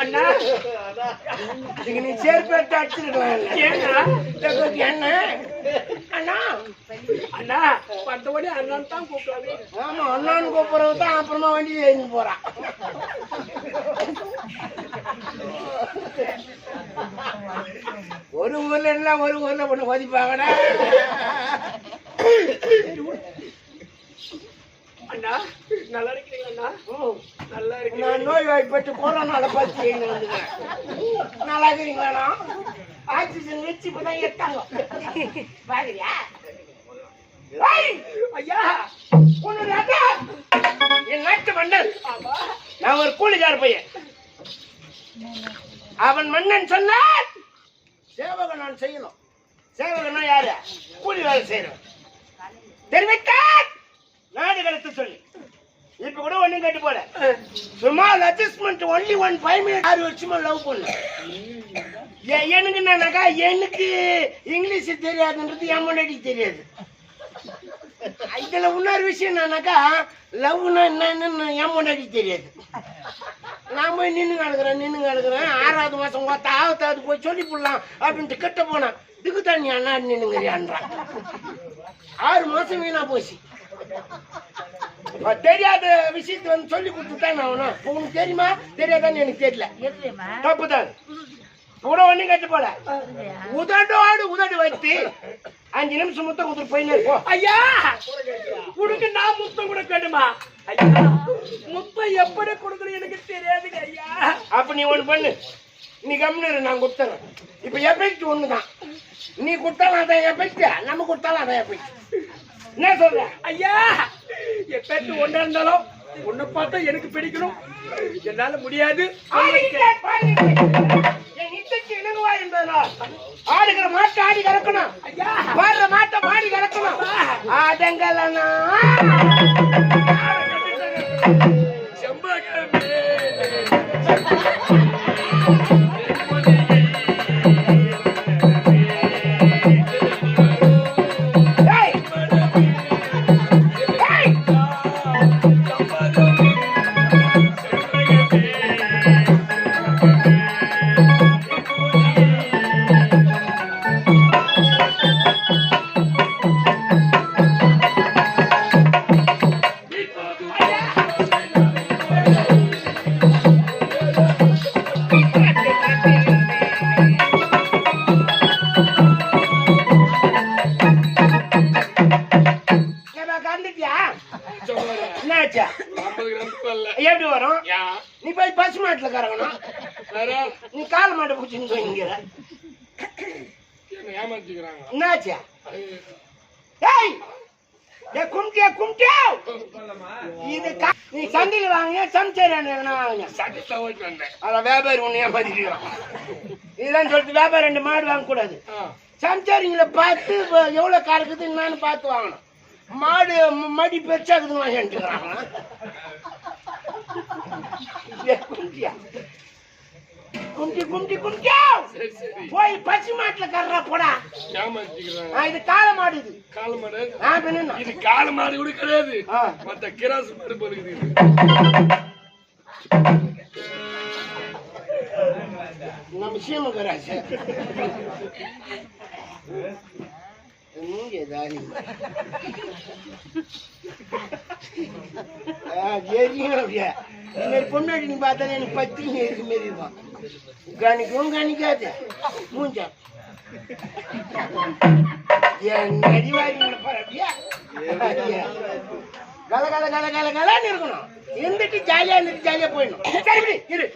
அண்ணா. இதுக்கு நீ சேர்ப்பேட்டு அடிச்சிருக்கலாம். என்ன? அண்ணா. அண்ணா மற்றபடி அண்ணன் தான் கூப்பிடாது. ஆமா அண்ணான்னு கூப்பிடுறது தான் அப்புறமா வண்டி ஏறி போறான் ஒரு ஊர்ல இருந்தா ஒரு ஊர்ல ஒண்ணு மதிப்பாங்கடா. அண்ணா. நல்லா இருக்கிறீங்களா. நல்லா இருக்கீங்க நான் நோய் வாய்ப்பட்டு கொரோனால பார்த்து வந்துக்கிறேன். நல்லா இருக்கிறீங்களா ஆக்சிஜன் வச்சு இப்பதான் எடுத்தாங்க. பாக்குறியா? ஐயா. என் நாட்டு மன்னன். நான் ஒரு கூலிக்கார பையன். அவன் மன்னன் சொன்னான் சேவகன் நான் செய்யணும். சேவகனா யாரு? கூலி வேலை செய்யணும். தெரிவித்தான் நாடு கடத்த சொல்லி. இப்ப கூட ஒண்ணும் கட்டு போல. சும்மா adjustment only one five minute ஆறு வருஷமா லவ் பண்ணு. எ- எனக்கு என்னன்னாக்கா எனக்கு இங்கிலீஷ் தெரியாதுன்றது என் முன்னாடி தெரியாது. இதுல இன்னொரு விஷயம் என்னன்னாக்கா லவ்னா என்னன்னு என் முன்னாடி தெரியாது. நான் போய் நின்று கிடக்குறேன் நின்று கிடக்குறேன் ஆறாவது மாதம் ஒத்த ஆவத்தாவது போய் சொல்லி போடலாம் அப்படின்ட்டு கிட்ட போனேன் இதுக்கு தான் நீ அண்ணா நின்னுங்கிறியான்றான். ஆறு மாதம் வீணா போச்சு. தெரியாத விஷயத்தை வந்து சொல்லி கொடுத்துட்டான் அவனும் உனக்கு தெரியுமா? தெரியாதான்னு எனக்கு தெரியல. தப்பு தான் கூட ஒண்ணும் கட்டு போல. உதடோடு உதடு வைத்து அஞ்சு நிமிஷம் முத்தம் கொடுத்துட்டு போயின்னு போ. ஐயா! உனக்கு நான் முத்தம் கொடுக்கணுமா ஐயா! முத்தம் எப்படி கொடுக்கணும் எனக்கு தெரியாதுங்க ஐயா. அப்ப நீ ஒண்ணு பண்ணு. நீ கம்னு நான் கொடுத்துறேன். இப்ப எஃபெக்ட் ஒண்ணுதான். நீ கொடுத்தாலும் அதான் எஃபெக்ட் நம்ம கொடுத்தாலும் அதான் எஃபெக்ட் என்ன சொல்ற? ஐயா என் பேட்டு ஒன்றா இருந்தாலும் உன்னை பார்த்தா எனக்கு பிடிக்கணும். என்னால முடியாது. இணங்குவா என்பதனால். ஆடுகிற மாட்டை ஆடி கறக்கணும் ஐயா. பாடுற மாட்டை பாடி கறக்கணும் ஆடங்களனா செம்பகமே. அதான் வியாபாரி ஒன்று ஏமாத்திக்கிறான் இதெல்லாம் சொல்லிட்டு வியாபாரம் ரெண்டு மாடு வாங்கக்கூடாது. சமைச்சாரிங்களை பார்த்து எவ்வளோ கறக்குது என்னன்னு பார்த்து வாங்கணும். மாடு மடி பெருசாக்குதுன்னு வாங்கிட்டுக்கிறாங்க கும்பிட்டி கும்பிட்டி கும்பிட்டியா போய் பசு மாட்டுல கர்றா போடா. இது காளை மாடு இது. பின்ன என்ன? இது கால மாடு கூட கிடையாது. மத்த கிராஸ் மாடு பொறுக்குது நம்ம சீமகராச மூஞ்சி தாரி எரியும் அப்படியே. இந்த மாதிரி பொண்ணாடி நீ பார்த்தாலே எனக்கு பத்தி இருக்கு மாரி இருக்கும். கணிக்கவும் கணிக்காது மூஞ்சா. என் கல கல கல கல கலன்னு இருக்கணும். இருந்துட்டு ஜாலியா இருந்துட்டு ஜாலியா போயிடணும். சரி இரு.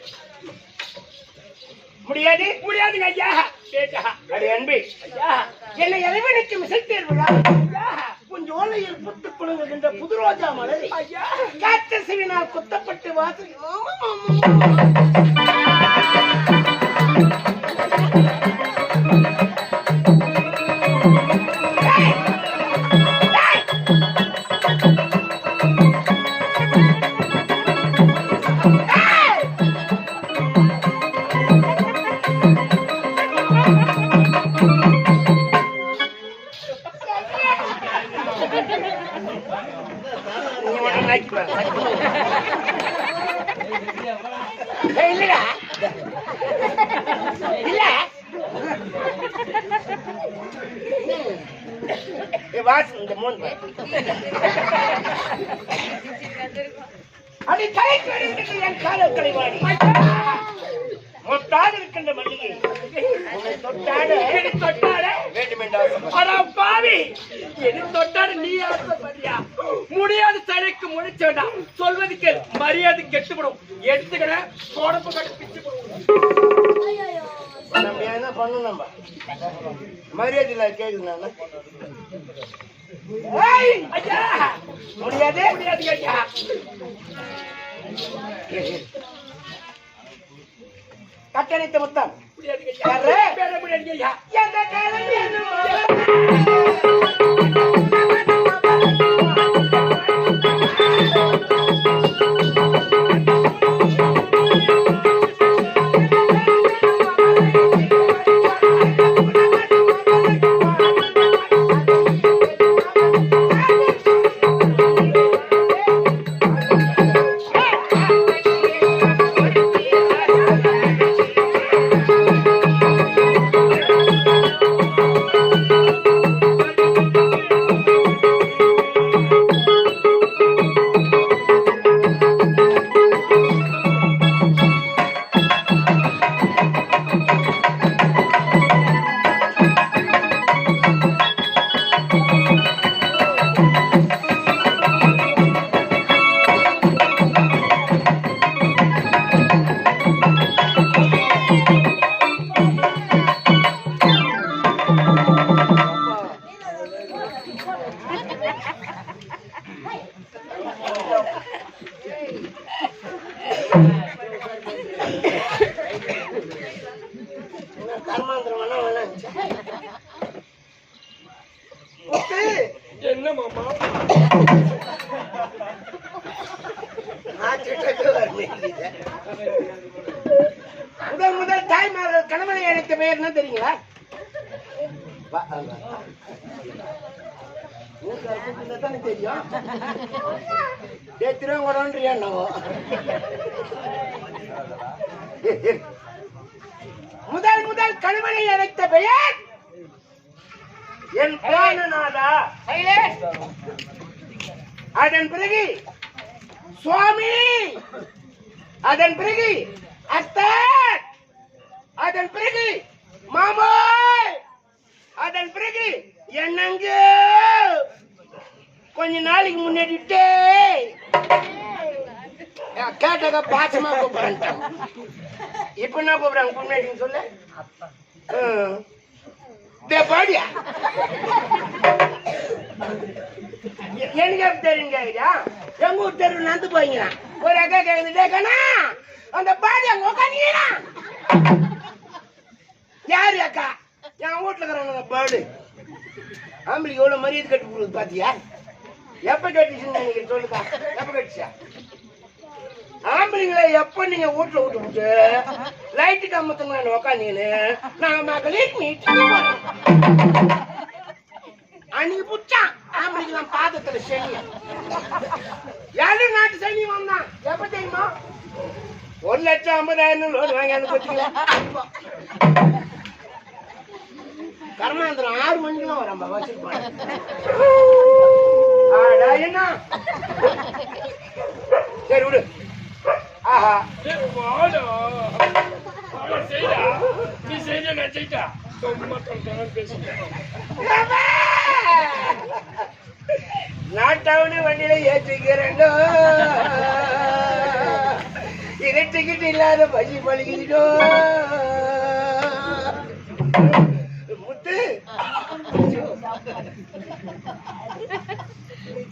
முடியாது. முடியாதுங்க ஐயா. கேட்டா. அடி அன்பே. ஐயா. என்னை இறைவனுக்கு மிசை தேர்வுடா ஐயா. கொஞ்சம் ஓலையில் புத்துக் குலுங்குகின்ற புது ரோஜா மலரை ஐயா. காற்று சிவினால் குத்தப்பட்டு வாசல். இருக்கின்ற உன்னை தொட்டாட பாவி. என்னை தொட்டாடு நீ ஆசைப்படியா முடியாது தலைக்கு முடிச்ச வேண்டாம் சொல்வது கேள். மரியாதை கெட்டுவிடும் எடுத்துக்கிற தொடப்பு கட்டு பிச்சு நம்ம என்ன பண்ணணும் நம்ம? மரியாதை இல்ல கேக்குது நான் ஏய், ஐயா. முடியாது? முடியாது ஐயா. கட்டணைத்த முத்தம். முடியாது ஐயா எந்த கர்மாந்திரம் என்ன மாமா முதல் முதல் தாய்மார்கள் கணவனை அழைத்த பெயர் என்ன தெரியுங்களா தானே தெரியும் ஏ என்னவோ முதல் முதல் கணவனை அழைத்த பெயர்? என் பிராணநாதா அதன் பிறகு சுவாமி. அதன் பிறகு அத்தை அதன் பிறகு மாமாய் அதன் பிறகு என்னங்க. கொஞ்ச நாளைக்கு முன்னாடிட்டே கேட்டக பாசமா கூப்பிடுறேன் இப்ப என்ன கூப்பிடுறாங்க? முன்னாடின்னு சொல்லு. பாடியா? எனக்கு தெரியும் கேக்குறியா எங்க ஊர் தெரு நடந்து போய்ங்க ஒரு அக்கா கேக்குது டே கண்ணா அந்த பாடி அங்க உட்காந்தீங்கன்னா யாரு அக்கா? என் வீட்டுல இருக்கிறவங்க பேர்டு ஆம்பளைக்கு எவ்வளவு மரியாதை கட்டி கொடுக்குது பாத்தியா? எப்ப கட்டிச்சுன்னு நீங்க சொல்லுக்கா. எப்ப கட்டிச்சா? ஆம்பளைங்களை எப்ப நீங்க வீட்டுல விட்டு விட்டு லைட்டு கம்பத்துங்க உக்காந்தீங்கன்னு. நாங்க மகளிர் மீட்டிங் அன்னைக்கு புடிச்சான் ஆம்பளைக்கு நான் பாதத்துல சனி. யாரு நாட்டு சனி வந்தான் எப்ப தெரியுமா? ஒரு லட்சம் ஐம்பதாயிரம் லோன் வாங்கி அந்த பத்தியில கர்மாந்திரம் ஆறு மணிக்கெல்லாம் வரும் வச்சிருப்பாங்க என்ன? சரி விடு. ஆஹா. நீ செய்த நான் செய்தா. சும்மா தொண்டை பேசிட்டேன் நாட்டவனு வண்டியில ஏற்றிக்கிறேன்டோ இது டிக்கெட் இல்லாத பசி பழிக்கிட்டோ முத்து.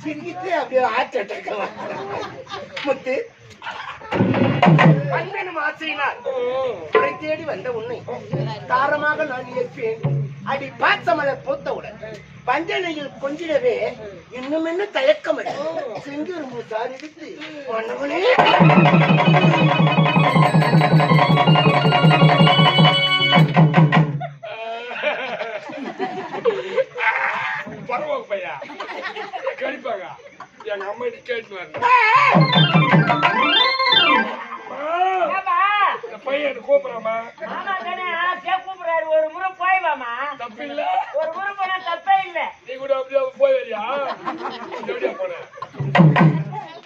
சிரிக்கிட்டு அப்படியே ஆச்சட்டக்க முத்து. அன்பனும் ஆசையினால் உன்னை தேடி வந்த உன்னை தாரமாக நான் ஏற்பேன். அடி பாசமலை பூத்தவுடன் பஞ்சனையில் கொஞ்சிடவே இன்னும் என்ன தயக்கம் செங்கிரும்பு சார் எடுத்து மன்னவனே. பரவாயில்ல பையா கடிப்பாங்க எங்க அம்மா கேட்டு வரணும். கூப்பிடுறாமா மாமா தானே ஆசையா கூப்பிடுறாரு. ஒரு முறை போய் வாமா தப்பு இல்ல. ஒரு முறை போனா தப்பே இல்ல. நீ கூட அப்படியே போய் வரியா? எப்படியா போன.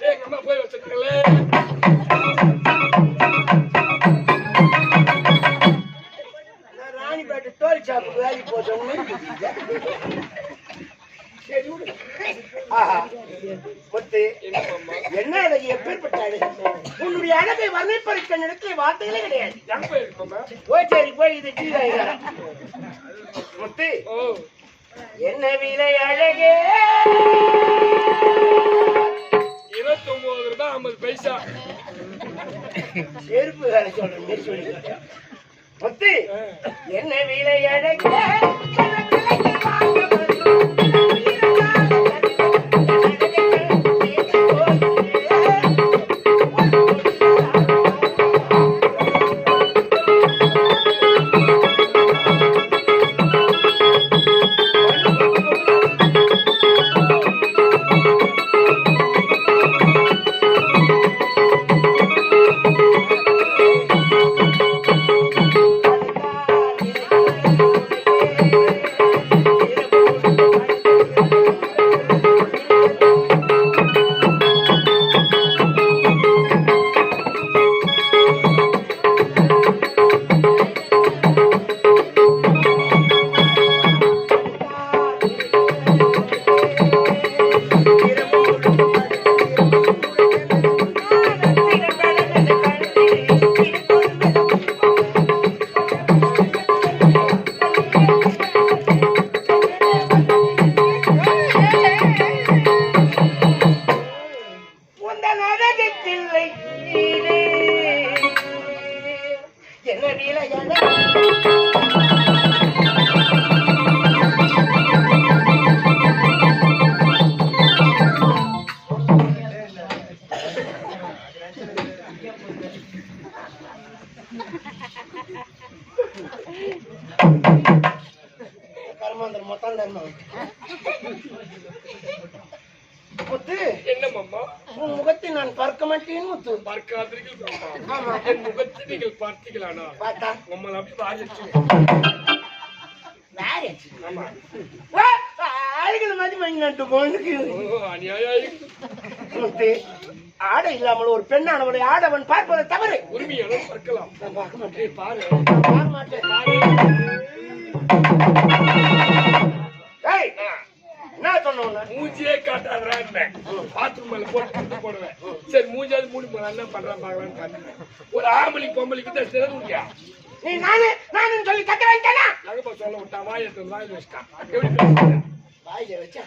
ஏய், எங்க அம்மா போய் வச்சிருக்காங்களே? நான் ராணிப்பேட்டை ஷாப்புக்கு வேலைக்கு சரி விடு. ஆஹா. முத்து. என்ன அழகு எப்பேற்பட்ட அழகு? உன்னுடைய அழகை வர்ணிப்பதற்கு இடத்துல வார்த்தைகளே கிடையாது. போய் சரி போய் இது முத்து என்ன விலை அழகே? இருபத்தி ஒன்பது ரூபாய் ஐம்பது பைசா. செருப்பு வேலை சொல்றேன் சொல்லிக்கிட்டு. முத்து. என்ன விலை அழகே? கர்மாந்தரம் மொத்தம் தரணும் முத்து என்னம்மா உன் முகத்தை நான் பார்க்க மாட்டேன் முத்து. பார்க்காதீர்கள். ஆமா. என் முகத்தை நீங்கள் பார்த்தீங்களானா பார்த்தா. உங்களை அப்படி வாரிச்சு. வேற ஆமா. அழகில் மாதிரி வாங்கி நட்டு போனுக்கு அநியாயம் முத்து ஆடை இல்லாமல் ஒரு பெண்ணானவனை ஆடவன் பார்ப்பது தவறு. உரிமையான பார்க்கலாம். நான் பார்க்க மாட்டேன் பாரு. பார்க்க மாட்டேன் என்ன சொன்ன? மூஞ்சியே காட்டாதுறான் பாத்ரூம் மேல போட்டு கொடுத்து போடுவேன். சரி மூஞ்சாவது மூடி போனா என்ன பண்றான் பாக்கலாம்னு பார்த்தேன் ஒரு ஆம்பளி பொம்பளைக்கு தான் சிறந்துட்டியா நீ நானு நானும் சொல்லி கத்த வைக்கனா நகப்பா சொல்ல விட்டா வாய் எடுத்து வாய் வச்சுட்டான். எப்படி? வாயில வச்சா.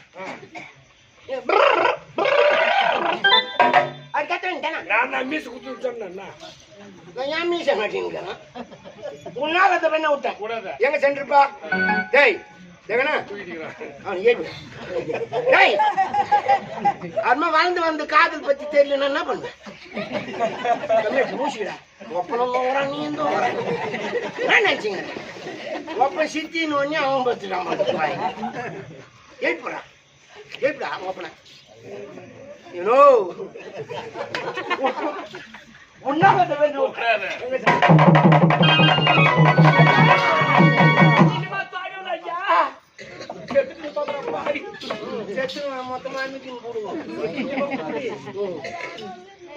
அது கத்த நான் தான் மீசு குத்து சொன்னேன்னா நான் ஏன் மீச மாட்டேங்கிறேன் உன்னால அந்த பெண்ணை விட்டேன். கூடாத எங்க சென்றிருப்பா? டேய் அம்மா வாழ்ந்து வந்து காதல் பத்தி தெரியலன்னா என்ன பண்ணுவேன் மூசிடா ஒப்பனம் வரான் நீ நினைச்சீங்க ஒப்ப சித்தின்னு ஒன்னே அவன் பத்துட்டான் ஏற்படா ஏற்படா ஒப்பன யூனோ உன்னால செத்து மொத்தமா மீட்டிங் போடுவோம்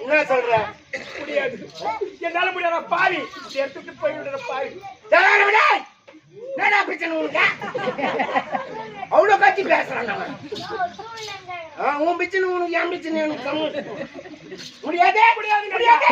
என்ன சொல்ற? முடியாது என்னால முடியாத பாவி எடுத்துட்டு போய்விடுற பாவி என்னடா பிரச்சனை உனக்கு அவ்வளவு கத்தி பேசுறான் அவன் உன் பிரச்சனை உனக்கு என் பிரச்சனை எனக்கு முடியாதே முடியாது முடியாது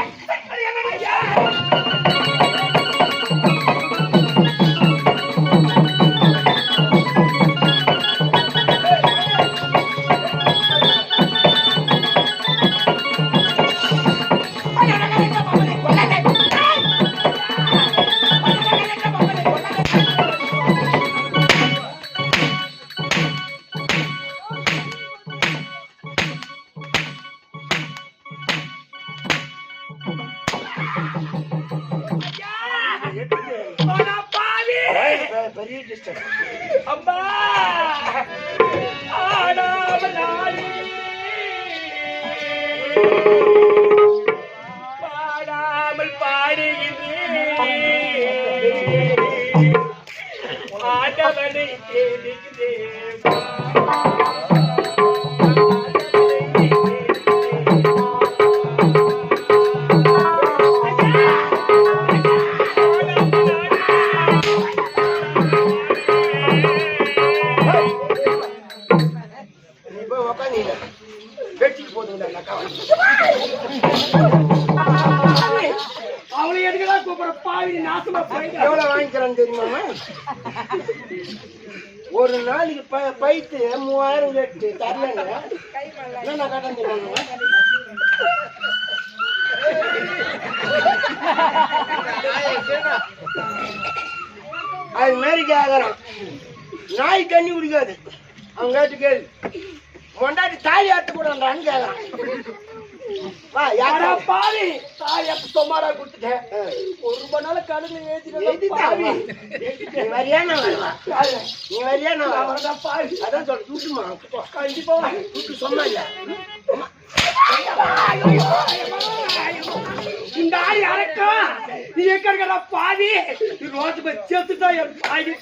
எவனை தண்ணி குடிக்காது அவன் கேட்டு கேள்வி கொண்டாடி தாலி ஆட்டு யாரா யாரா? பாவி. தாய் அப்ப சும்மாரா கொடுத்துட்டேன் ஒரு ரூபாய் நாள் கடுமை ஏத்தி பாவி. நீ வரியா நான் நீ வரியா நான் வருவா? அவர்தான் பாவி. அதான் சொல்ல தூட்டுமா? கண்டிப்பா. தூட்டு சொன்னா இல்ல? இந்த ஆள் யாருக்கா நீ எங்க இருக்கா பாவி? நீ ரோட்டு போய் சேர்த்துட்டா என் பாவி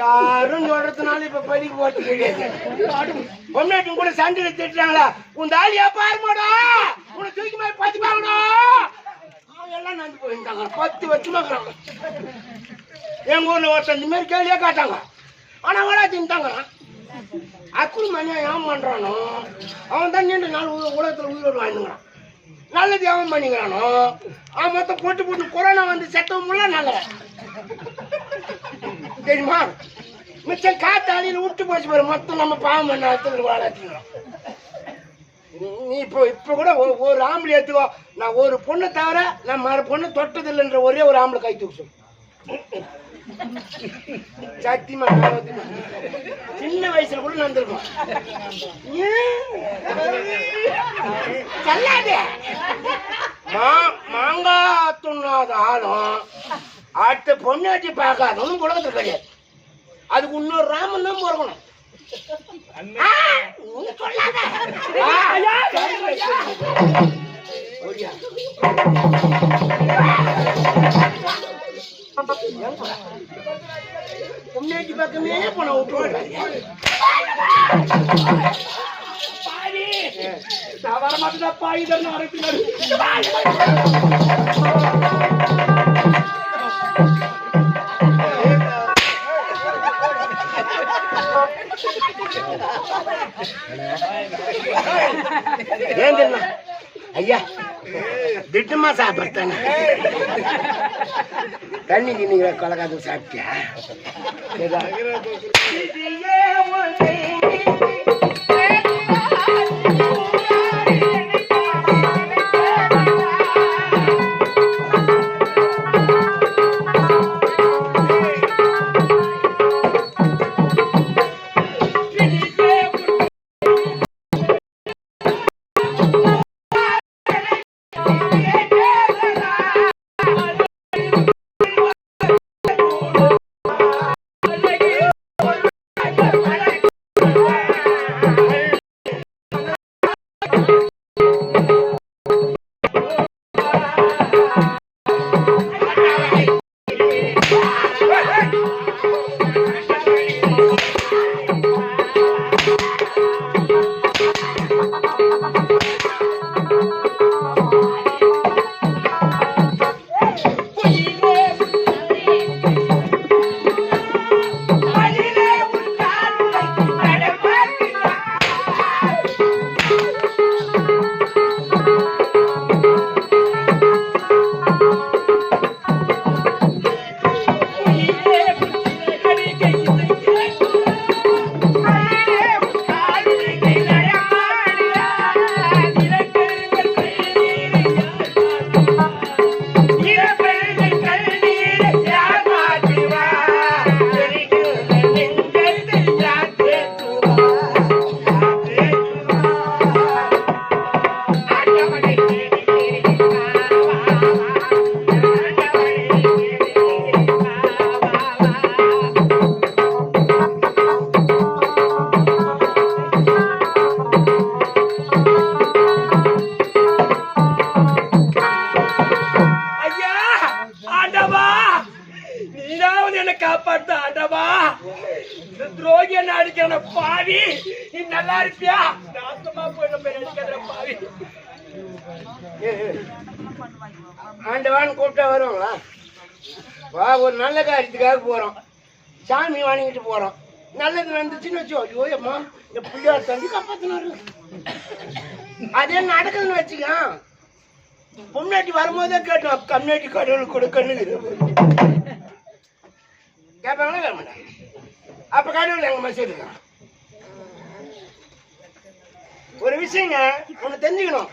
யாரும் சொல்றதுனால இப்ப பதிக்கு போட்டு கிடையாது கூட சண்டையில திட்டுறாங்களா உன் தாலியா பாருமாடா உனக்கு தூக்கி மாதிரி பத்து பாருடா அவன் எல்லாம் நடந்து போயிருந்தாங்க பத்து வருஷமா எங்க ஊர்ல ஒருத்தன் இந்த மாதிரி கேள்வியே காட்டாங்க. ஆனா அவளா தின்ட்டாங்கிறான் அக்குள் மணியா ஏன் பண்றானோ அவன் தான் நீண்ட நாள் உலகத்துல உயிரோடு வாழ்ந்துங்கிறான். நல்லது அவன் பண்ணிக்கிறானோ? அவன் மொத்தம் போட்டு போட்டு கொரோனா வந்து செத்தவங்க நல்ல. தெரியுமா? மிச்சம் காத்தாளியில் விட்டு போச்சு பாரு மொத்தம் நம்ம பாவம் பண்ண இடத்துல வாழாச்சுக்கிறோம் நீ இப்போ இப்போ கூட ஒரு- ஆம்பளை எடுத்துக்கோ. நான் ஒரு பொண்ணை தவிர நான் மறு பொண்ணு தொட்டதில்லைன்ற ஒரே ஒரு ஆம்பளை கை தூக்கு சொல்லு. சத்தியமா. சின்ன வயசுல கூட நடந்திருக்கும். ஏன்? சொல்லாதே. மா மாங்காய் துண்ணாத ஆளும் அடுத்த பொண்ணாட்டி பார்க்காதவனும் உலகத்துல கிடையாது. அதுக்கு இன்னொரு ராமன் தான் பிறக்கணும். சொல்லாத. ஆ, பக்கமே போன நான் வர மாட்டேன் தான் ஏன் தெரியுமா? ஐயா திட்டமா சாப்பிடுத்தானே தண்ணி கிண்ணிக்கிற கொலகாது சாப்பிட்டியா? வா ஒரு நல்ல காரியத்துக்காக போறோம். சாமி வாங்கிட்டு போறோம். நல்லது நடந்துச்சுன்னு வச்சோ ஐயோ அம்மா இந்த பிள்ளையார் தம்பி காப்பாத்தினாரு. அதே நடக்குதுன்னு வச்சுக்க. பொம்னாட்டி வரும்போதே கேட்டோம் கம்யூனிட்டி கடவுள் கொடுக்கணும் கேட்பாங்களா கேட்க மாட்டாங்க அப்ப கடவுள் எங்க மசூதி ஒரு விஷயங்க ஒண்ணு தெரிஞ்சுக்கணும்.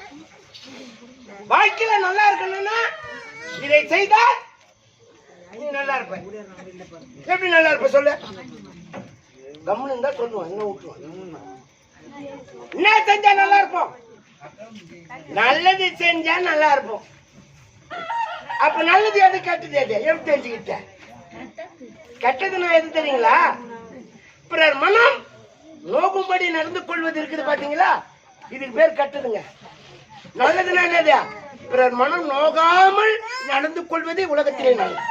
வாழ்க்கையில நல்லா இருக்கணும்னா இதை செய்தால் நீ நல்லா இருப்ப. எப்படி நல்லா இருப்ப சொல்லு? கம்முன்னு இருந்தா சொல்லுவான் என்ன விட்டுருவான் என்ன செஞ்சா நல்லா இருப்போம்? நல்லது செஞ்சா நல்லா இருப்போம். அப்ப நல்லது எது கெட்டது எது? எப்படி தெரிஞ்சுக்கிட்ட கெட்டதுன்னா எது தெரியுங்களா? பிறர் மனம் நோகும்படி நடந்து கொள்வது இருக்குது பாத்தீங்களா? இதுக்கு பேர் கெட்டதுங்க. நல்லதுன்னா என்னது? பிறர் மனம் நோகாமல் நடந்து கொள்வதே உலகத்திலே நல்லது.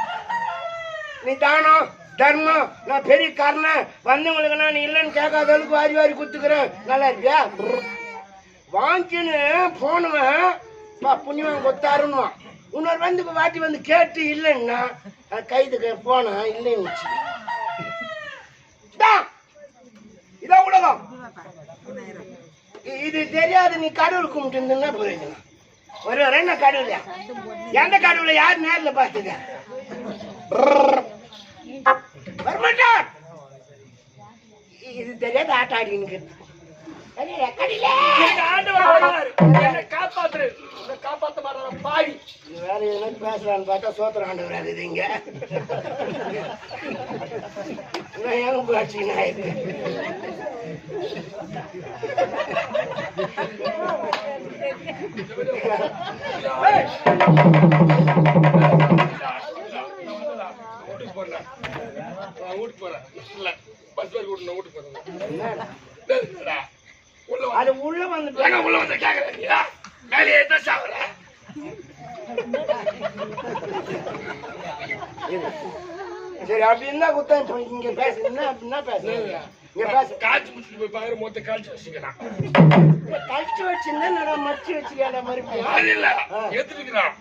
நீ தானம் தர்மம். நான் பெரிய காரணம் வந்தவங்களுக்கு நான் இல்லைன்னு கேட்காத அளவுக்கு வாரி வாரி குத்துக்கிறேன் நல்லா இருக்கியா? வாங்கின்னு போனவன் பா புண்ணியவன் கொத்தாருன்னுவான். இன்னொரு வந்து இப்போ வாட்டி வந்து கேட்டு இல்லைன்னா அது கைதுக்கு போனேன் இல்லைன்னு இதான். இதான் உலகம். இது தெரியாது. நீ கடவுள் கும்பிட்டு பிரயோஜனம். ஒரு ஒரு என்ன கடவுள்? எந்த கடவுளை யார் நேர்ல பார்த்தது? வரமாட்டான் இது தெரியாத ஆட்ட எதுனா பேசலான்னு பார்த்தா சோத்திர ஆண்டவர் அது இங்க. நான் எங்க போச்சு ஆயிடுது வீட்டுக்கு போறேன் நான் வீட்டுக்கு போறேன் இல்ல பஸ் விட்டு நான் வீட்டுக்கு போறேன். அது உள்ள வந்து உள்ள வந்து கேக்குறீங்க மேலே ஏத்த சாவற சரி அப்படி இருந்தா குத்தம் இங்க பேசுறீங்கன்னா அப்படின்னா பேசுறீங்க காய்ச்சி முடிச்சுட்டு போய் மொத்த காய்ச்சி வச்சுக்கிறான் கழிச்சு வச்சிருந்தா நான் மச்சு வச்சுக்காத மாதிரி. அது இல்ல? எடுத்துக்கிறான்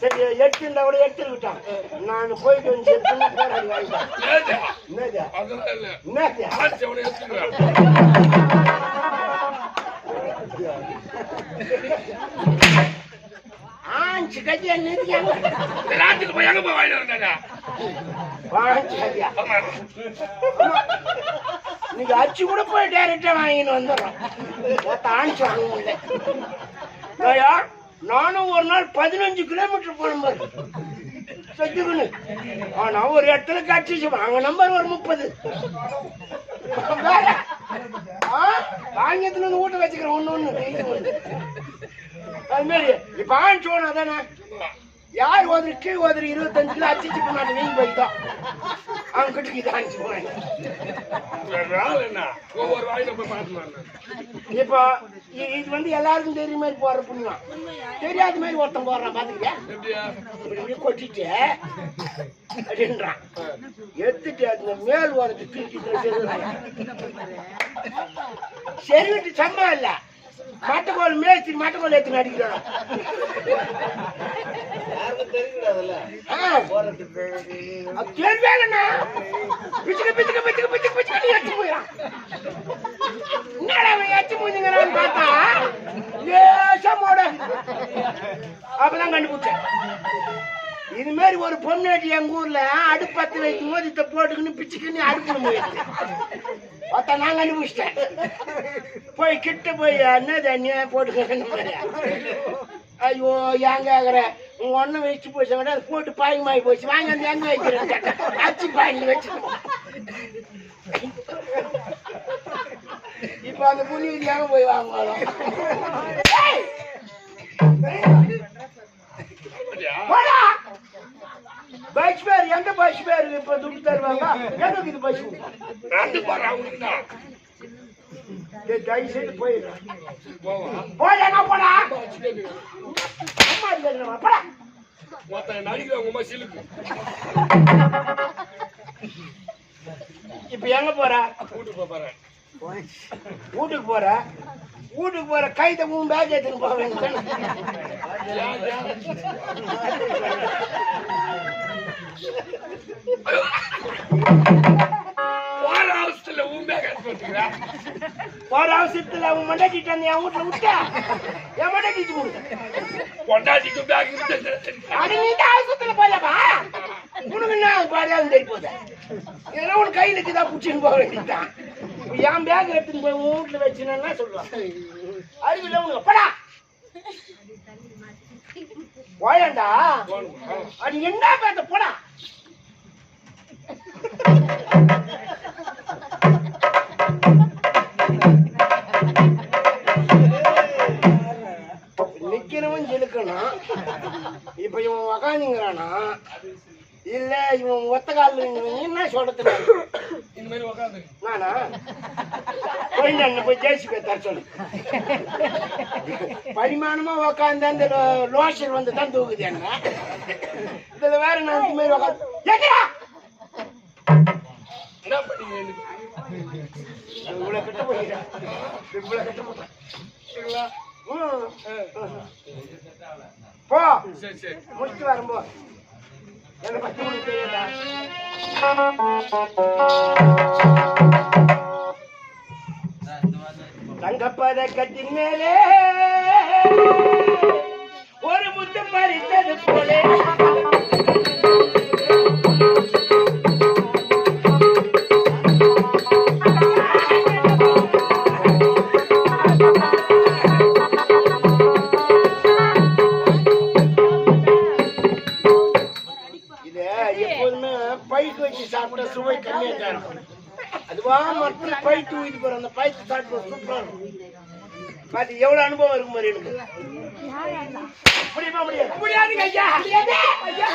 சரி, எடுத்துருந்தா கூட நான் போயிட்டு வந்து ஆஞ்சு இந்த ராத்திரி போய் எங்க போய் வாங்கிட்டு வந்தாடா ஆஞ்சு நீங்க அச்சு கூட போய் டைரக்டா வாங்கின்னு வந்துடுறோம். மொத்த ஆஞ்சு முடியல நானும் ஒரு நாள் பதினஞ்சு கிலோமீட்டர் போகணும் செஞ்சுக்கணும் ஆனா ஒரு இடத்துல கட்சிச்சு. வாங்க நம்பர் ஒரு முப்பது. வாங்கியத்துல வந்து வீட்டை வச்சுக்கிறேன். ஒண்ணு ஒண்ணு. அது மாதிரி. இப்ப ஆஞ்சு போனா தானே யார் ஓதுரு கீழ் ஓதுரு இருபத்தஞ்சுல அச்சிச்சு பண்ணாங்க வீங்கி போயிட்டோம் அவங்க கிட்ட இது ஆஞ்சு போனாங்க இப்போ இது வந்து எல்லாருக்கும் தெரியுற மாதிரி போற புண்ணியம். தெரியாத மாதிரி ஒருத்தன் போடுறான் இப்படி கொட்டிட்டு அப்படின்றான். எடுத்துட்டு அந்த மேல் ஓரத்தை தூக்கிட்டு செருவிட்டு சம்பளம் இல்ல. மட்டக்கோல் மேய்ச்சி மட்டக்கோல் எடுத்து அடிக்கிறான் பிச்சுக்க பிச்சுக்க பிச்சுக்க பிச்சுக்க பிச்சுக்க எடுத்து போயிடான் என்னடா அவன் எச்சு மூஞ்சுங்கிறான்னு பார்த்தா லேசா மோட. அப்பதான் கண்டுபிடிச்சேன். இது மாதிரி ஒரு பொண்ணாட்டி எங்க ஊர்ல அடுப்பத்து வைக்கும் போது இத போட்டுக்கின்னு பிச்சுக்கின்னு அடுப்புல போயிடுச்சு பார்த்தா நாங்க அனுபவிச்சிட்டேன். போய் கிட்ட போய் என்ன தண்ணியா போட்டுக்கணும் ஐயோ ஏன் கேக்குற? உங்க ஒண்ணு வச்சு போச்சு விட அது போட்டு பாயமாயி போச்சு. வாங்க அந்த எங்க வைக்கிறேன் அச்சு பாயில் வச்சு இப்ப அந்த புண்ணி போய் வாங்கணும் ஏய்! போடா! பஸ் பேர் எந்த பஸ் பேர் இப்ப போறான் அவனுக்கு தான் தயவு செய்து போயிடுறேன் போவான் போடா அம்மா இல்லைன்னா போடா மொத்த நடிக்கிற உங்க அம்மா சிலுக்கு இப்ப எங்க போற கூட்டு போறேன் வீட்டுக்கு போற வீட்டுக்கு போற கைத உன் பேக் எடுத்துன்னு வேண்டியது போற அவசரத்துல எடுத்து வந்துக்கிறேன் போற அவசரத்துல உன் மண்டாட்டிட்டு வந்து என் வீட்டுல விட்டா? என் மண்டாட்டிட்டு விடு பொண்டாட்டிக்கு பேக் அது நீ தான் அவசரத்துல போயப்பா உனக்கு என்ன பாடியாலும் தெரிய போதா இதெல்லாம் உன் கையில இருக்குதா? புடிச்சுன்னு போக வேண்டியதுதான். என் பேக் எடுத்துன்னு போய் உன் வீட்டுல வச்சுனா சொல்லுவான் அறிவில்ல உனக்கு படா. போயண்டா அது என்ன பேத்த போடா. நிக்கிறவன் இழுக்கணும் இப்ப இவன் உக்காந்துங்கிறானா? இல்ல இவன் ஒத்த காலில் என்ன சொல்றது நானா? போய் நான் போய் ஜேசிபி தர சொல்லு. பரிமாணமா உக்காந்து அந்த லோ- லோஷன் வந்து தான் தூக்குது என்ன? இதுல வேற நான் இந்த மாதிரி உக்காந்து என்ன பண்ணீங்க எனக்கு இவ்வளவு கிட்ட போயிட்டேன் இவ்வளவு கிட்ட. ஆ, போ. சரி சரி. முடிச்சு வரும்போ என்ன பத்தி உனக்கு தெரியாதா? தங்கப்பதக்கத்தின் மேலே ஒரு முத்து பறித்தது போலே. சாப்பிட்டு சூப்பரா எவ்வளவு அனுபவம் இருக்கும் மாதிரி எனக்கு. முடியுமா முடியாது ஐயா. முடியாது. ஐயா.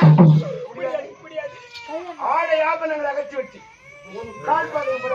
ஆடை ஆபரணங்களை அகற்றி வச்சு. கால் பாதம் கூட